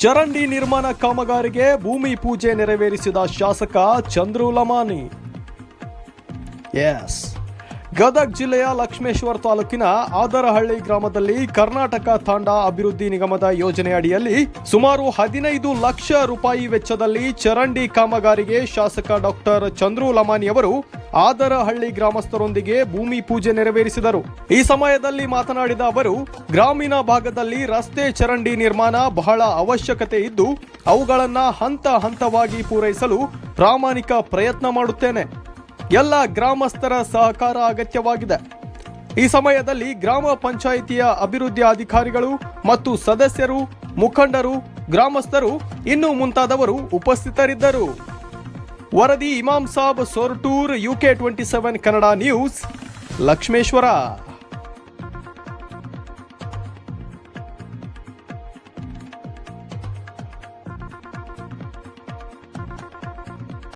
ಚರಂಡಿ ನಿರ್ಮಾಣ ಕಾಮಗಾರಿಗೆ ಭೂಮಿ ಪೂಜೆ ನೆರವೇರಿಸಿದ ಶಾಸಕ ಚಂದ್ರು ಲಮಾನಿ ಎಸ್ ಗದಗ್ ಜಿಲ್ಲೆಯ ಲಕ್ಷ್ಮೇಶ್ವರ ತಾಲೂಕಿನ ಆದರಹಳ್ಳಿ ಗ್ರಾಮದಲ್ಲಿ ಕರ್ನಾಟಕ ತಾಂಡ ಅಭಿವೃದ್ಧಿ ನಿಗಮದ ಯೋಜನೆ ಅಡಿಯಲ್ಲಿ ಸುಮಾರು ಹದಿನೈದು ಲಕ್ಷ ರೂಪಾಯಿ ವೆಚ್ಚದಲ್ಲಿ ಚರಂಡಿ ಕಾಮಗಾರಿಗೆ ಶಾಸಕ ಡಾಕ್ಟರ್ ಚಂದ್ರು ಲಮಾನಿ ಅವರು ಆದರಹಳ್ಳಿ ಗ್ರಾಮಸ್ಥರೊಂದಿಗೆ ಭೂಮಿ ಪೂಜೆ ನೆರವೇರಿಸಿದರು. ಈ ಸಮಯದಲ್ಲಿ ಮಾತನಾಡಿದ ಅವರು, ಗ್ರಾಮೀಣ ಭಾಗದಲ್ಲಿ ರಸ್ತೆ ಚರಂಡಿ ನಿರ್ಮಾಣ ಬಹಳ ಅವಶ್ಯಕತೆ ಇದ್ದು, ಅವುಗಳನ್ನು ಹಂತ ಹಂತವಾಗಿ ಪೂರೈಸಲು ಪ್ರಾಮಾಣಿಕ ಪ್ರಯತ್ನ ಮಾಡುತ್ತೇನೆ. ಎಲ್ಲ ಗ್ರಾಮಸ್ಥರ ಸಹಕಾರ ಅಗತ್ಯವಾಗಿದೆ. ಈ ಸಮಯದಲ್ಲಿ ಗ್ರಾಮ ಪಂಚಾಯಿತಿಯ ಅಭಿವೃದ್ಧಿ ಅಧಿಕಾರಿಗಳು ಮತ್ತು ಸದಸ್ಯರು, ಮುಖಂಡರು, ಗ್ರಾಮಸ್ಥರು ಇನ್ನು ಮುಂತಾದವರು ಉಪಸ್ಥಿತರಿದ್ದರು. ವರದಿ Imam Sab Sortur, UK twenty seven, Kannada news, Lakshmeshwar.